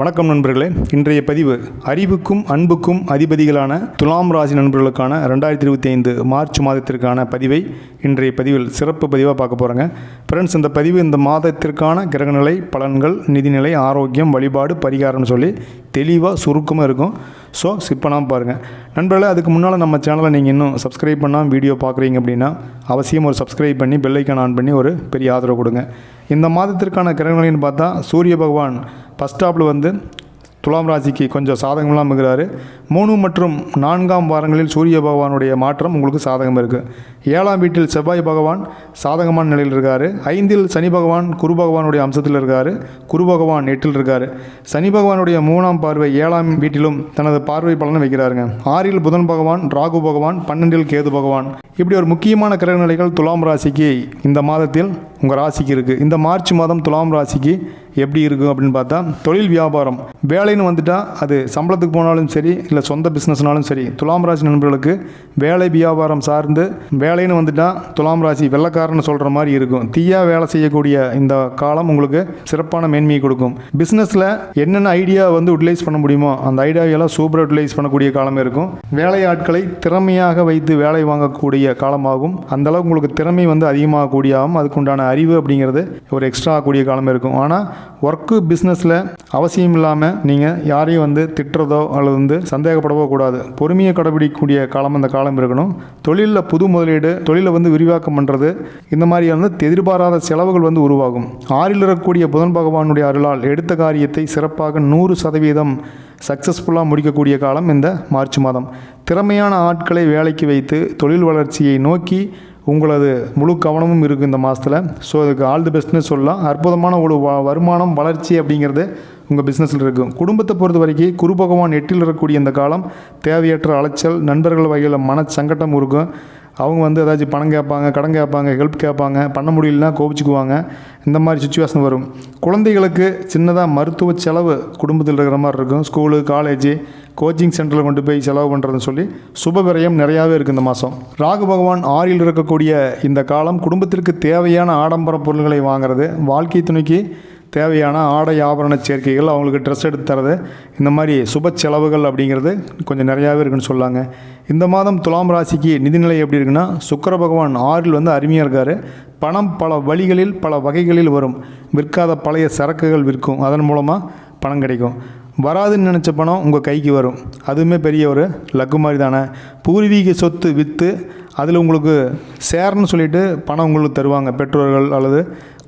வணக்கம் நண்பர்களே. இன்றைய பதிவு அறிவுக்கும் அன்புக்கும் அதிபதிகளான துலாம் ராசி நண்பர்களுக்கான ரெண்டாயிரத்தி இருபத்தி ஐந்து மார்ச் மாதத்திற்கான பதிவை இன்றைய பதிவில் சிறப்பு பதிவாக பார்க்க போகிறேங்க ஃப்ரெண்ட்ஸ் இந்த பதிவு இந்த மாதத்திற்கான கிரகநிலை பலன்கள் நிதிநிலை ஆரோக்கியம் வழிபாடு பரிகாரம்னு சொல்லி தெளிவாக சுருக்கமாக இருக்கும். ஸோ ஸ்கிப் பண்ணாமல் பாருங்கள் நண்பர்களே அதுக்கு முன்னால் நம்ம சேனலை நீங்கள் இன்னும் சப்ஸ்கிரைப் பண்ணால் வீடியோ பார்க்குறீங்க அப்படின்னா அவசியம் ஒரு சப்ஸ்கிரைப் பண்ணி பெல்லைக்கான் ஆன் பண்ணி ஒரு பெரிய ஆதரவு கொடுங்க. இந்த மாதத்திற்கான கிரகநிலைன்னு பார்த்தா சூரிய பகவான் ஃபஸ்ட் ஸ்டாப்பில் வந்து துலாம் ராசிக்கு கொஞ்சம் சாதகமெல்லாம் இருக்கிறாரு. மூணு மற்றும் நான்காம் வாரங்களில் சூரிய பகவானுடைய மாற்றம் உங்களுக்கு சாதகம் இருக்குது ஏழாம் வீட்டில் செவ்வாய் பகவான் சாதகமான நிலையில் இருக்கார். ஐந்தில் சனி பகவான் குரு பகவானுடைய அம்சத்தில் இருக்கார். குரு பகவான் எட்டில் இருக்கார். சனி பகவானுடைய மூணாம் பார்வை ஏழாம் வீட்டிலும் தனது பார்வை பலனை வைக்கிறாருங்க. ஆறில் புதன் பகவான் ராகு பகவான் பன்னெண்டில் கேது பகவான். இப்படி ஒரு முக்கியமான கிரக நிலைகள் துலாம் ராசிக்கு இந்த மாதத்தில் உங்கள் ராசிக்கு இருக்குது இந்த மார்ச் மாதம் துலாம் ராசிக்கு எப்படி இருக்கும் அப்படின்னு பார்த்தா தொழில் வியாபாரம். வேலைன்னு வந்துட்டால் அது சம்பளத்துக்கு போனாலும் சரி இல்லை சொந்த பிஸ்னஸ்னாலும் சரி துலாம் ராசி நண்பர்களுக்கு வேலை வியாபாரம் சார்ந்து வேலைன்னு வந்துட்டால் துலாம் ராசி வெள்ளக்காரன்னு சொல்கிற மாதிரி இருக்கும். தீயாக வேலை செய்யக்கூடிய இந்த காலம் உங்களுக்கு சிறப்பான மேன்மையை கொடுக்கும். பிஸ்னஸில் என்னென்ன ஐடியா வந்து யூட்டிலைஸ் பண்ண முடியுமோ அந்த ஐடியாவையெல்லாம் சூப்பராக யூட்டிலைஸ் பண்ணக்கூடிய காலம் இருக்கும். வேலையாட்களை திறமையாக வைத்து வேலை வாங்கக்கூடிய காலமாகும். அந்த அளவுக்கு உங்களுக்கு திறமை வந்து அதிகமாகக்கூடியாகும். அதுக்குண்டான அறிவு அப்படிங்கிறது ஒரு எக்ஸ்ட்ரா ஆகக்கூடிய காலம் இருக்கும். ஆனால் ஒர்க்கு பிஸ்னஸில் அவசியம் இல்லாமல் நீங்கள் யாரையும் வந்து திட்டுறதோ அல்லது வந்து சந்தேகப்படவோ கூடாது. பொறுமையை கடைபிடிக்கக்கூடிய காலம் அந்த காலம் இருக்கணும். தொழிலில் புது முதலீடு தொழிலை வந்து விரிவாக்கம் பண்ணுறது இந்த மாதிரி வந்து எதிர்பாராத செலவுகள் வந்து உருவாகும். ஆறில் இருக்கக்கூடிய புதன் பகவானுடைய அருளால் எடுத்த காரியத்தை சிறப்பாக நூறு சதவீதம் சக்ஸஸ்ஃபுல்லாக முடிக்கக்கூடிய காலம் இந்த மார்ச் மாதம். திறமையான ஆட்களை வேலைக்கு வைத்து தொழில் வளர்ச்சியை நோக்கி உங்களது முழு கவனமும் இருக்குது இந்த மாதத்தில் ஸோ அதுக்கு ஆல் தி பெஸ்ட்னு சொல்லலாம். அற்புதமான ஒரு வ வருமானம் வளர்ச்சி அப்படிங்கிறது உங்கள் பிஸ்னஸில் இருக்கும் குடும்பத்தை பொறுத்த வரைக்கும் குரு பகவான் எட்டில் இருக்கக்கூடிய இந்த காலம் தேவையற்ற அலைச்சல் நண்பர்கள் வகையில் மன இருக்கும். அவங்க வந்து ஏதாச்சும் பணம் கேட்பாங்க கடன் கேட்பாங்க ஹெல்ப் கேட்பாங்க பண்ண முடியலனா கோபிச்சுக்குவாங்க. இந்த மாதிரி சுச்சுவேஷன் வரும். குழந்தைகளுக்கு சின்னதாக மருத்துவ செலவு குடும்பத்தில் இருக்கிற மாதிரி இருக்கும். ஸ்கூலு காலேஜு கோச்சிங் சென்டரில் கொண்டு போய் செலவு பண்ணுறதுன்னு சொல்லி சுப விரயம் நிறையாவே இருக்குது இந்த மாதம் ராகு பகவான் ஆறில் இருக்கக்கூடிய இந்த காலம் குடும்பத்திற்கு தேவையான ஆடம்பர பொருள்களை வாங்குறது வாழ்க்கை துணைக்கு தேவையான ஆடை ஆபரண சேர்க்கைகள் அவங்களுக்கு ட்ரெஸ் எடுத்து தரது இந்த மாதிரி சுப செலவுகள் அப்படிங்கிறது கொஞ்சம் நிறையாவே இருக்குன்னு சொல்லாங்க. இந்த மாதம் துலாம் ராசிக்கு நிதிநிலை எப்படி இருக்குன்னா சுக்கர பகவான் ஆறில் வந்து அருமையாக இருக்கார். பணம் பல வழிகளில் பல வகைகளில் வரும். விற்காத பழைய சரக்குகள் விற்கும். அதன் மூலமாக பணம் கிடைக்கும். வராதுன்னு நினச்ச பணம் உங்கள் கைக்கு வரும். அதுவுமே பெரிய ஒரு லக்கு மாதிரி தானே பூர்வீக சொத்து விற்று அதில் உங்களுக்கு சேர்ன்னு சொல்லிட்டு பணம் உங்களுக்கு தருவாங்க. பெற்றோர்கள் அல்லது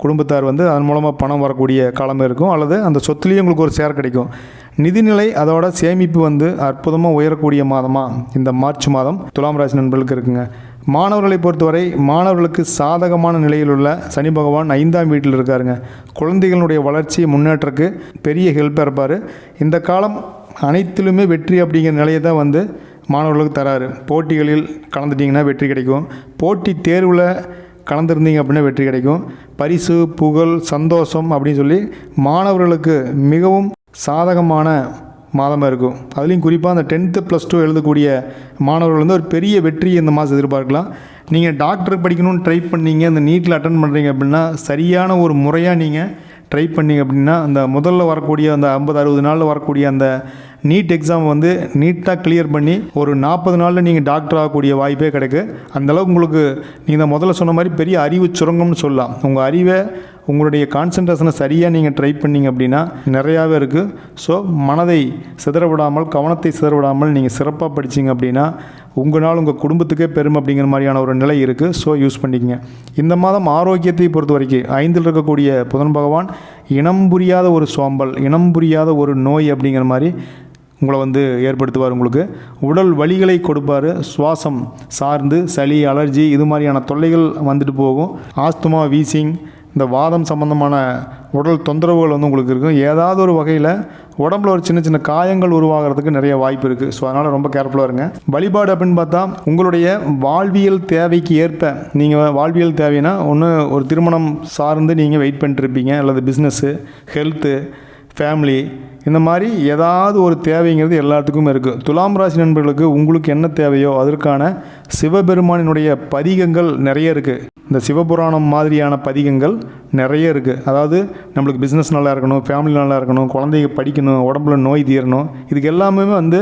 குடும்பத்தார் வந்து அதன் மூலமாக பணம் வரக்கூடிய காலமே இருக்கும். அல்லது அந்த சொத்துலேயும் உங்களுக்கு ஒரு ஷேர் கிடைக்கும். நிதிநிலை அதோட சேமிப்பு வந்து அற்புதமாக உயரக்கூடிய மாதமாக இந்த மார்ச் மாதம் துலாம் ராசி நண்பர்களுக்கு இருக்குங்க. மாணவர்களை பொறுத்தவரை மாணவர்களுக்கு சாதகமான நிலையில் உள்ள சனி பகவான் ஐந்தாம் வீட்டில் இருக்காருங்க. குழந்தைகளுடைய வளர்ச்சி முன்னேற்றக்கு பெரிய ஹெல்ப்பாக இருப்பார். இந்த காலம் அனைத்திலுமே வெற்றி அப்படிங்கிற நிலையை தான் வந்து மாணவர்களுக்கு தராரு. போட்டிகளில் கலந்துட்டிங்கன்னா வெற்றி கிடைக்கும். போட்டி தேர்வில் கலந்துருந்தீங்க அப்படின்னா வெற்றி கிடைக்கும். பரிசு புகழ் சந்தோஷம் அப்படின்னு சொல்லி மாணவர்களுக்கு மிகவும் சாதகமான மாதமாக இருக்கும். அதுலேயும் குறிப்பாக அந்த டென்த்து ப்ளஸ் டூ எழுதக்கூடிய மாணவர்கள் வந்து ஒரு பெரிய வெற்றி இந்த மாதம் எதிர்பார்க்கலாம். நீங்கள் டாக்டர் படிக்கணும்னு ட்ரை பண்ணீங்க அந்த நீட்டில் அட்டன் பண்ணுறீங்க அப்படின்னா சரியான ஒரு முறையாக நீங்கள் ட்ரை பண்ணீங்க அப்படின்னா அந்த முதல்ல வரக்கூடிய அந்த ஐம்பது அறுபது நாளில் வரக்கூடிய அந்த நீட் எக்ஸாம் வந்து நீட்டாக கிளியர் பண்ணி ஒரு நாற்பது நாளில் நீங்கள் டாக்டர் ஆகக்கூடிய வாய்ப்பே கிடைக்கு. அந்தளவுக்கு உங்களுக்கு நீங்கள் முதல்ல சொன்ன மாதிரி பெரிய அறிவு சுரங்கம்னு சொல்லலாம். உங்கள் அறிவை உங்களுடைய கான்சன்ட்ரேஷனை சரியாக நீங்கள் ட்ரை பண்ணீங்க அப்படின்னா நிறையாவே இருக்குது ஸோ மனதை சிதறவிடாமல் கவனத்தை சிதறவிடாமல் நீங்கள் சிறப்பாக படிச்சீங்க அப்படின்னா உங்களால் உங்கள் குடும்பத்துக்கே பெரும் அப்படிங்கிற மாதிரியான ஒரு நிலை இருக்குது ஸோ யூஸ் பண்ணிக்கங்க. இந்த மாதம் ஆரோக்கியத்தை பொறுத்த வரைக்கும் ஐந்தில் இருக்கக்கூடிய புதன் பகவான் இனம் புரியாத ஒரு சோம்பல் இனம் புரியாத ஒரு நோய் அப்படிங்கிற மாதிரி உங்களை வந்து ஏற்படுத்துவார் உங்களுக்கு. உடல் வலிகளை கொடுப்பார். சுவாசம் சார்ந்து சளி அலர்ஜி இது மாதிரியான தொல்லைகள் வந்துட்டு போகும். ஆஸ்துமா வீசிங் இந்த வாதம் சம்பந்தமான உடல் தொந்தரவுகள் வந்து உங்களுக்கு இருக்கும். ஏதாவது ஒரு வகையில் உடம்புல ஒரு சின்ன சின்ன காயங்கள் உருவாகிறதுக்கு நிறைய வாய்ப்பு இருக்குது ஸோ அதனால் ரொம்ப கேர்ஃபுல்லாக இருங்க. வழிபாடு அப்படின்னு பார்த்தா உங்களுடைய வாழ்வியல் தேவைக்கு ஏற்ப நீங்கள் வாழ்வியல் தேவைன்னா ஒன்று ஒரு திருமணம் சார்ந்து நீங்கள் வெயிட் பண்ணிட்டுருப்பீங்க அல்லது பிஸ்னஸ்ஸு ஹெல்த்து ஃபேமிலி இந்த மாதிரி ஏதாவது ஒரு தேவைங்கிறது எல்லாத்துக்குமே இருக்குது துலாம் ராசி நண்பர்களுக்கு உங்களுக்கு என்ன தேவையோ அதற்கான சிவபெருமானினுடைய பதிகங்கள் நிறைய இருக்குது இந்த சிவபுராணம் மாதிரியான பதிகங்கள் நிறைய இருக்குது அதாவது நம்மளுக்கு பிஸ்னஸ் நல்லா இருக்கணும் ஃபேமிலி நல்லா இருக்கணும் குழந்தைங்க படிக்கணும் உடம்புல நோய் தீரணும் இதுக்கு எல்லாமே வந்து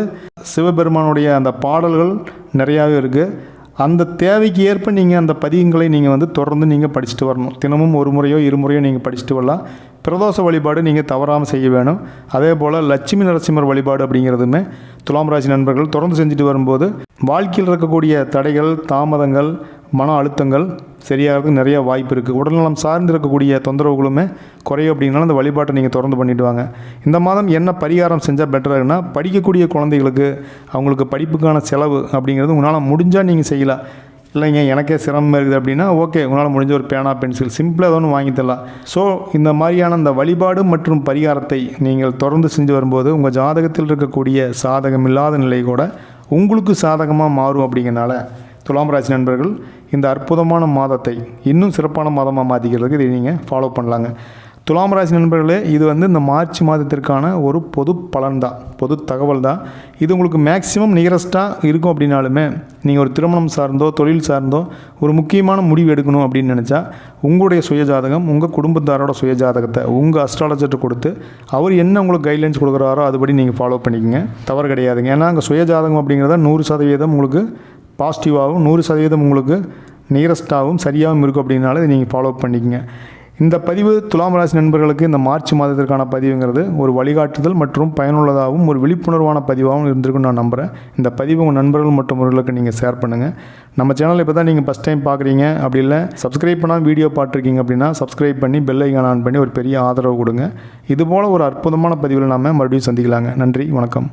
சிவபெருமானுடைய அந்த பாடல்கள் நிறையாவே இருக்குது அந்த தேவைக்கு ஏற்ப நீங்கள் அந்த பதிகங்களை நீங்கள் வந்து தொடர்ந்து நீங்கள் படிச்சுட்டு வரணும். தினமும் ஒரு முறையோ இருமுறையோ நீங்கள் படிச்சுட்டு வரலாம். பிரதோஷ வழிபாடு நீங்கள் தவறாமல் செய்ய வேணும். அதே போல் லட்சுமி நரசிம்மர் வழிபாடு அப்படிங்கிறதுமே துலாம் ராசி நண்பர்கள் தொடர்ந்து செஞ்சுட்டு வரும்போது வாழ்க்கையில் இருக்கக்கூடிய தடைகள் தாமதங்கள் மன அழுத்தங்கள் சரியாகிறதுக்கு நிறைய வாய்ப்பு இருக்குது உடல்நலம் சார்ந்து இருக்கக்கூடிய தொந்தரவுகளுமே குறையும் அப்படின்னாலும் அந்த வழிபாட்டை நீங்கள் தொடர்ந்து பண்ணிட்டு வாங்க. இந்த மாதம் என்ன பரிகாரம் செஞ்சால் பெட்டராகுன்னா படிக்கக்கூடிய குழந்தைகளுக்கு அவங்களுக்கு படிப்புக்கான செலவு அப்படிங்கிறது உங்களால் முடிஞ்சால் நீங்கள் செய்யலாம். இல்லைங்க எனக்கே சிரமம் இருக்குது அப்படின்னா ஓகே உங்களால் முடிஞ்ச ஒரு பேனா பென்சில் சிம்பிளாக ஏதோ ஒன்று வாங்கி தரலாம். ஸோ இந்த மாதிரியான அந்த வழிபாடு மற்றும் பரிகாரத்தை நீங்கள் தொடர்ந்து செஞ்சு வரும்போது உங்கள் ஜாதகத்தில் இருக்கக்கூடிய சாதகம் இல்லாத நிலை கூட உங்களுக்கு சாதகமாக மாறும் அப்படிங்கிறனால துலாம் ராசி நண்பர்கள் இந்த அற்புதமான மாதத்தை இன்னும் சிறப்பான மாதமாக மாற்றிக்கிறதுக்கு இதை நீங்கள் ஃபாலோ பண்ணலாங்க. துலாம் ராசி நண்பர்களே இது வந்து இந்த மார்ச் மாதத்திற்கான ஒரு பொது பலன் தான் பொது தகவல் தான் இது உங்களுக்கு மேக்ஸிமம் நியரஸ்ட்டாக இருக்கும் அப்படின்னாலுமே நீங்கள் ஒரு திருமணம் சார்ந்தோ தொழில் சார்ந்தோ ஒரு முக்கியமான முடிவு எடுக்கணும் அப்படின்னு நினச்சா உங்களுடைய சுயஜாதகம் உங்கள் குடும்பத்தாரோட சுயஜாதகத்தை உங்கள் அஸ்ட்ராலஜர்கிட்ட கொடுத்து அவர் என்ன உங்களுக்கு கைட்லைன்ஸ் கொடுக்குறாரோ அதுபடி நீங்கள் ஃபாலோ பண்ணிக்கங்க. தவறு கிடையாதுங்க. ஏன்னா அங்கே சுயஜாதகம் அப்படிங்கிறத நூறு சதவீதம் உங்களுக்கு பாசிட்டிவாகவும் நூறு சதவீதம் உங்களுக்கு நியரஸ்ட்டாகவும் சரியாகவும் இருக்கும் அப்படின்னால இதை நீங்கள் ஃபாலோ பண்ணிக்கங்க. இந்த பதிவு துலாம் ராசி நண்பர்களுக்கு இந்த மார்ச் மாதத்திற்கான பதிவுங்கிறது ஒரு வழிகாட்டுதல் மற்றும் பயனுள்ளதாகவும் ஒரு விழிப்புணர்வான பதிவாகவும் இருந்திருக்குன்னு நான் நம்புகிறேன் இந்த பதிவு உங்கள் நண்பர்கள் மற்றும் அவர்களுக்கு நீங்கள் ஷேர் பண்ணுங்கள் நம்ம சேனல் இப்போ தான் நீங்கள் ஃபஸ்ட் டைம் பார்க்குறீங்க அப்படி இல்லை சப்ஸ்கிரைப் பண்ணால் வீடியோ பார்த்துருக்கீங்க அப்படின்னா சப்ஸ்கிரைப் பண்ணி பெல் ஐக்கான் ஆன் பண்ணி ஒரு பெரிய ஆதரவு கொடுங்க. இதுபோல் ஒரு அற்புதமான பதிவில் நாம் மறுபடியும் சந்திக்கலாங்க. நன்றி வணக்கம்.